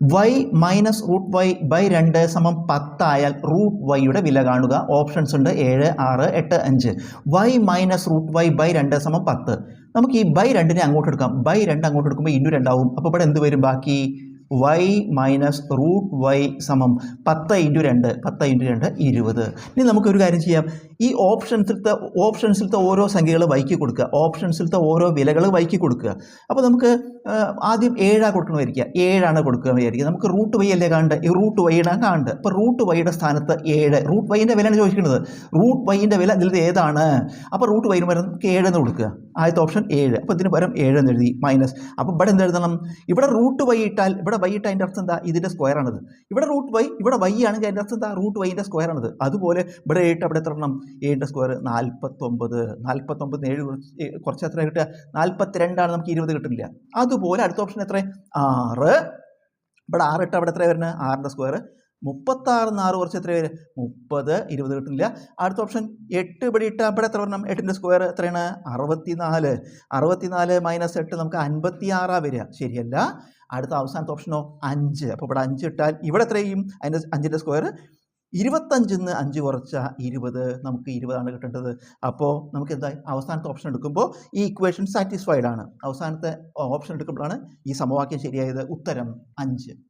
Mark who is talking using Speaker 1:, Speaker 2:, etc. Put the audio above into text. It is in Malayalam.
Speaker 1: Y minus root Y by രണ്ട് സമം പത്തായാൽ റൂട്ട് വൈയുടെ വില കാണുക. ഓപ്ഷൻസ് ഉണ്ട് ഏഴ് ആറ് എട്ട് അഞ്ച്. Y minus root Y by രണ്ട് സമം പത്ത്. നമുക്ക് ഈ ബൈ രണ്ടിനെ അങ്ങോട്ട് എടുക്കാം ബൈ രണ്ട് അങ്ങോട്ട് എടുക്കുമ്പോൾ ഇൻഡു രണ്ടാവും. അപ്പോൾ ഇവിടെ എന്ത് വരും? ബാക്കി വൈ മൈനസ് റൂട്ട് വൈ സമം പത്ത് ഇന്റു രണ്ട് പത്ത് ഇന്റു രണ്ട് ഇരുപത്. ഇനി നമുക്കൊരു കാര്യം ചെയ്യാം. ഈ ഓപ്ഷൻസിലത്തെ ഓപ്ഷൻസിലത്തെ ഓരോ സംഖ്യകൾ വൈക്കി കൊടുക്കുക. ഓപ്ഷൻസിലത്തെ ഓരോ വിലകൾ വൈക്കി കൊടുക്കുക. അപ്പോൾ നമുക്ക് ആദ്യം ഏഴാണ് കൊടുക്കണമായിരിക്കുക. ഏഴാണ് കൊടുക്കുക വിചാരിക്കുക നമുക്ക് റൂട്ട് വൈ അല്ലേ കാണേണ്ടത് ഈ റൂട്ട് വൈയുടെ കാണേണ്ടത് അപ്പോൾ റൂട്ട് വൈയുടെ സ്ഥാനത്ത് ഏഴ്. റൂട്ട് വൈന്റെ വിലയാണ് ചോദിക്കുന്നത്. റൂട്ട് വൈന്റെ വില ഇതിൽ ഏതാണ്? അപ്പോൾ റൂട്ട് വൈന് പകരം നമുക്ക് ഏഴെന്ന് കൊടുക്കുക. ആദ്യത്തെ ഓപ്ഷൻ ഏഴ്. അപ്പോൾ ഇതിന് പകരം ഏഴ് എന്ന് എഴുതി. മൈനസ് അപ്പോൾ ഇവിടെ എന്ത് എഴുതണം? ഇവിടെ റൂട്ട് വൈ ഇട്ടാൽ ഇവിടെ വൈ ഇട്ടാൽ അതിന്റെ അർത്ഥം എന്താ? ഇതിന്റെ സ്ക്വയർ ആണത്. ഇവിടെ റൂട്ട് വൈ ഇവിടെ വൈ ആണെങ്കിൽ അതിന്റെ അർത്ഥം എന്താ? റൂട്ട് വൈന്റെ സ്ക്വയർ ആണത്. അതുപോലെ ഇവിടെ ഏട്ട് അവിടെ എത്ര എണ്ണം? ഏഴിന്റെ സ്ക്വയർ നാൽപ്പത്തൊമ്പത് നാൽപ്പത്തൊമ്പത് ഏഴ് കുറച്ച് എത്ര കിട്ടുക? നാൽപ്പത്തിരണ്ടാണ് നമുക്ക് ഇരുപത് കിട്ടില്ല അതുപോലെ അടുത്ത ഓപ്ഷൻ എത്ര ആറ്. ഇവിടെ ആറ് ഇട്ട് അവിടെ എത്ര വരുന്നത്? ആറിന്റെ സ്ക്വയർ മുപ്പത്താറിന്ന് ആറ് കുറച്ച് എത്ര പേര് മുപ്പത് ഇരുപത് കിട്ടുന്നില്ല. അടുത്ത ഓപ്ഷൻ എട്ട് ഇവിടെ ഇട്ടാൽ ഇവിടെ എത്ര വരണം? എട്ടിന്റെ സ്ക്വയർ എത്രയാണ്? അറുപത്തിനാല്. അറുപത്തിനാല് മൈനസ് എട്ട് നമുക്ക് അൻപത്തി ആറാണ് വരിക. ശരിയല്ല. അടുത്ത അവസാനത്തെ ഓപ്ഷനോ അഞ്ച്. അപ്പോൾ ഇവിടെ അഞ്ച് ഇട്ടാൽ ഇവിടെ എത്രയും അതിന്റെ അഞ്ചിന്റെ സ്ക്വയർ ഇരുപത്തഞ്ചിന്ന് അഞ്ച് കുറച്ച ഇരുപത്. നമുക്ക് ഇരുപതാണ് കിട്ടേണ്ടത്. അപ്പോൾ നമുക്ക് എന്താ അവസാനത്തെ ഓപ്ഷൻ എടുക്കുമ്പോൾ ഈ ഇക്വേഷൻ സാറ്റിസ്ഫൈഡ് ആണ്. അവസാനത്തെ ഓപ്ഷൻ എടുക്കുമ്പോഴാണ് ഈ സമവാക്യം ശരിയായത്. ഉത്തരം അഞ്ച്.